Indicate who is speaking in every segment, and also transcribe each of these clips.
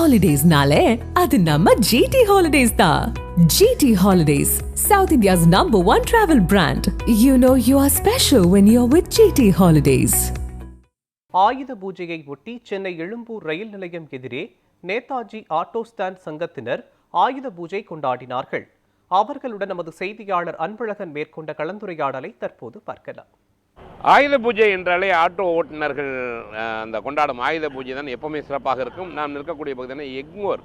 Speaker 1: ஹாலிடேஸ்னாலே அது நம்ம ஜிடி ஹாலிடேஸ் தான் GT holidays south India's number one travel brand you know you are special when you are with GT holidays
Speaker 2: ஆயுத பூஜையை ஒட்டி சென்னை எழும்பூர் ரயில் நிலையம் எதிரே நேதாஜி ஆட்டோ ஸ்டாண்ட் சங்கத்தினர் ஆயுத பூஜை கொண்டாடினார்கள். அவர்களுடன் நமது செய்தியாளர் அன்பழகன் மேற்கொண்ட கலந்துரையாடலை தற்போது பார்க்கலாம்.
Speaker 3: ஆயுத பூஜை என்றாலே ஆட்டோ ஓட்டுநர்கள் அந்த கொண்டாடும் ஆயுத பூஜை தான் எப்போவுமே சிறப்பாக இருக்கும். நாம் நிற்கக்கூடிய பகுதியான எக்மோர்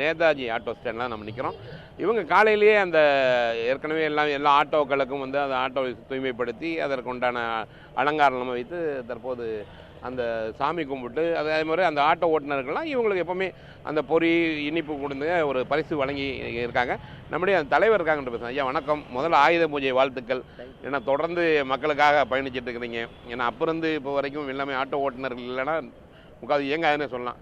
Speaker 3: நேதாஜி ஆட்டோ ஸ்டாண்டில் நம்ம நிற்கிறோம் இவங்க காலையிலேயே அந்த ஏற்கனவே எல்லாம் எல்லா ஆட்டோக்களுக்கும் வந்து அந்த ஆட்டோவை தூய்மைப்படுத்தி அதற்கு உண்டான அலங்காரம் வைத்து தற்போது அந்த சாமி கும்பிட்டு அதே மாதிரி அந்த ஆட்டோ ஓட்டுநர்கள்லாம் இவங்களுக்கு எப்போவுமே அந்த பொறி இனிப்பு கொடுத்து ஒரு பரிசு வழங்கி இருக்காங்க. நம்முடைய அந்த தலைவர் இருக்காங்கன்ற பேசுகிறேன் ஐயா வணக்கம். முதல்ல ஆயுத பூஜை வாழ்த்துக்கள். ஏன்னா தொடர்ந்து மக்களுக்காக பயணிச்சுட்டு இருக்கிறீங்க. ஏன்னா அப்போ இருந்து இப்போ வரைக்கும் எல்லாமே ஆட்டோ ஓட்டுநர்கள் இல்லைன்னா முக்காது இயங்காதுன்னு சொல்லலாம்.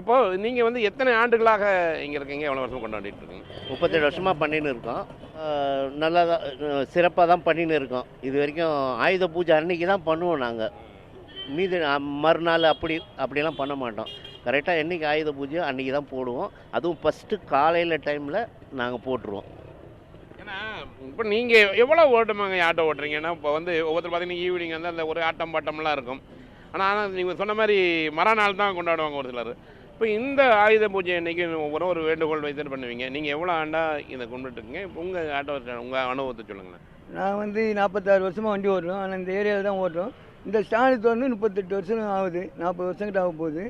Speaker 3: இப்போ நீங்கள் வந்து எத்தனை ஆண்டுகளாக இங்கே இருக்கீங்க? எவ்வளோ வருஷம் கொண்டாடிட்டு இருக்கீங்க?
Speaker 4: முப்பத்தேழு வருஷமாக பண்ணின்னு இருக்கோம். நல்லா தான் சிறப்பாக தான் பண்ணின்னு இருக்கோம். இது வரைக்கும் ஆயுத பூஜை அன்னைக்கு தான் பண்ணுவோம் நாங்கள் மீதி மறுநாள் அப்படி அப்படிலாம் பண்ண மாட்டோம். கரெக்டாக என்னைக்கு ஆயுத பூஜையோ அன்றைக்கி தான் போடுவோம். அதுவும் ஃபஸ்ட்டு காலையில் டைமில் நாங்கள் போட்டுருவோம்.
Speaker 3: ஏன்னா இப்போ நீங்கள் எவ்வளோ ஓட்டமாங்க ஆட்டோ ஓட்டுறீங்கன்னா இப்போ வந்து ஒவ்வொருத்தர் பார்த்தீங்கன்னா ஈவினிங் வந்து அந்த ஒரு ஆட்டம் பாட்டம்லாம் இருக்கும். ஆனால் ஆனால் நீங்கள் சொன்ன மாதிரி மறுநாள் தான் கொண்டாடுவாங்க ஒரு சிலர். இப்போ இந்த ஆயுத பூஜை அன்னைக்கு ஒவ்வொரு ஒரு வேண்டுகோள் வைத்து பண்ணுவீங்க. நீங்கள் எவ்வளோ ஆண்டா இதை கும்பிட்டுருக்கீங்க உங்கள் ஆட்டோ உங்கள் அனுபவத்தை சொல்லுங்களேன்.
Speaker 5: நான் வந்து நாற்பத்தாறு வருஷமாக வண்டி ஓட்டுறோம். ஆனால் இந்த ஏரியாவில் தான் ஓட்டுறோம். இந்த ஸ்டாண்டு திறந்து முப்பத்தெட்டு வருஷம் ஆகுது நாற்பது வருஷம் கிட்ட ஆக போகுது.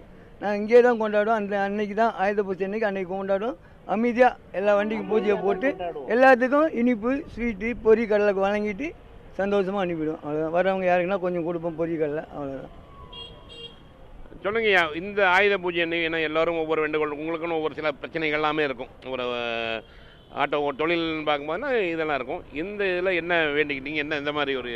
Speaker 5: நான் இங்கே தான் கொண்டாடுவோம் அந்த அன்னைக்கு தான் ஆயுத பூஜை அன்னைக்கு அன்னைக்கு கொண்டாடுவோம். அமைதியாக எல்லா வண்டிக்கும் பூஜையை போட்டு எல்லாத்துக்கும் இனிப்பு ஸ்வீட்டு பொரி கடலை வழங்கிட்டு சந்தோஷமாக அனுப்பிவிடுவோம் அவ்வளோதான் வரவங்க யாருக்குன்னா கொஞ்சம் கொடுப்போம் பொறி கடலை அவ்வளோதான்
Speaker 3: சொல்லுங்கய்யா இந்த ஆயுத பூஜை என்ன எல்லாரும் ஒவ்வொரு வேண்டுகோள் உங்களுக்குன்னு ஒவ்வொரு சில பிரச்சனைகள் எல்லாமே இருக்கும். ஒரு ஆட்டோ தொழில்னு பார்க்கும்போதுனா இதெல்லாம் இருக்கும். இந்த இதில் என்ன வேண்டிக்கிட்டீங்க? என்ன இந்த மாதிரி ஒரு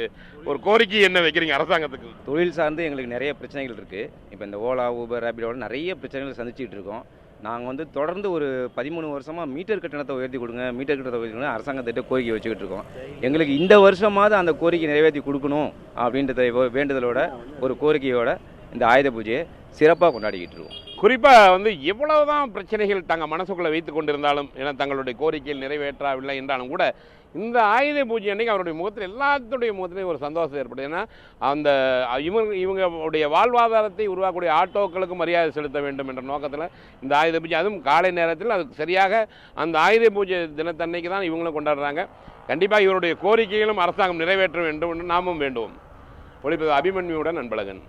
Speaker 3: ஒரு கோரிக்கை என்ன வைக்கிறீங்க அரசாங்கத்துக்கு?
Speaker 6: தொழில் சார்ந்து எங்களுக்கு நிறைய பிரச்சனைகள் இருக்குது இப்போ இந்த ஓலா ஊபர் ரேபிடோட நிறைய பிரச்சனைகள் சந்திச்சுட்டு இருக்கோம். நாங்கள் வந்து தொடர்ந்து ஒரு பதிமூணு வருஷமாக மீட்டர் கட்டணத்தை உயர்த்தி கொடுங்க மீட்டர் கட்டணத்தை உயர்த்தி கொடுங்க அரசாங்கத்திட்ட கோரிக்கை வச்சுக்கிட்டு இருக்கோம். எங்களுக்கு இந்த வருஷமாவது அந்த கோரிக்கை நிறைவேற்றி கொடுக்கணும் அப்படின்றத வேண்டுதலோட ஒரு கோரிக்கையோட இந்த ஆயுத பூஜையை சிறப்பாக கொண்டாடிக்கிட்டு இருக்கோம்
Speaker 3: குறிப்பாக வந்து எவ்வளவுதான் பிரச்சனைகள் தங்கள் மனசுக்குள்ளே வைத்து கொண்டிருந்தாலும் ஏன்னா தங்களுடைய கோரிக்கையில் நிறைவேற்றவில்லை என்றாலும் கூட இந்த ஆயுத பூஜை அன்னைக்கு அவருடைய முகத்தில் எல்லாத்துடைய முகத்திலையும் ஒரு சந்தோஷம் ஏற்படுது. ஏன்னா அந்த இவங்க இவங்களுடைய வாழ்வாதாரத்தை உருவாக்கக்கூடிய ஆட்டோக்களுக்கு மரியாதை செலுத்த வேண்டும் என்ற நோக்கத்தில் இந்த ஆயுத பூஜை. அதுவும் காலை நேரத்தில் அது சரியாக அந்த ஆயுத பூஜை தினத்தன்னைக்கு தான் இவங்களும் கொண்டாடுறாங்க. கண்டிப்பாக இவருடைய கோரிக்கைகளும் அரசாங்கம் நிறைவேற்ற வேண்டும் என்று நாமும் வேண்டுவோம். ஒளிப்பது அபிமன்யுடன் அன்பழகன்.